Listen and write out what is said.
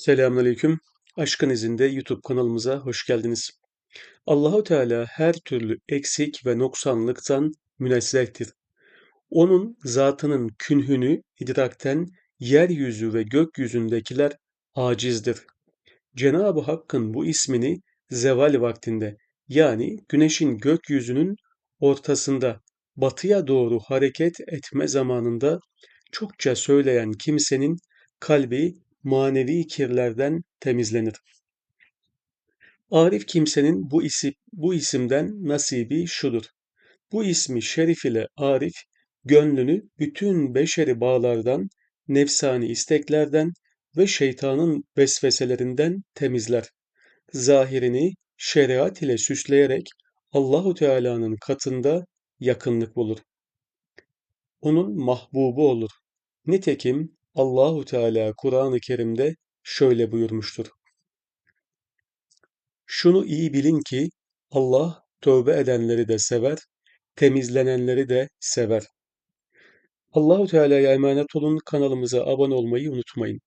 Selamünaleyküm. Aşkın izinde YouTube kanalımıza hoş geldiniz. Allahu Teala her türlü eksik ve noksanlıktan münezzehtir. Onun zatının künhünü idrakten yeryüzü ve gökyüzündekiler acizdir. Cenab-ı Hakk'ın bu ismini zeval vaktinde yani güneşin gökyüzünün ortasında batıya doğru hareket etme zamanında çokça söyleyen kimsenin kalbi manevi kirlerden temizlenir. Arif kimsenin bu isim bu isimden nasibi şudur. Bu ismi şerif ile arif gönlünü bütün beşeri bağlardan, nefsani isteklerden ve şeytanın vesveselerinden temizler. Zahirini şeriat ile süsleyerek Allahu Teala'nın katında yakınlık bulur. Onun mahbubu olur. Nitekim Allahu Teala Kur'an-ı Kerim'de şöyle buyurmuştur. Şunu iyi bilin ki Allah tövbe edenleri de sever, temizlenenleri de sever. Allahu Teala'ya emanet olun. Kanalımıza abone olmayı unutmayın.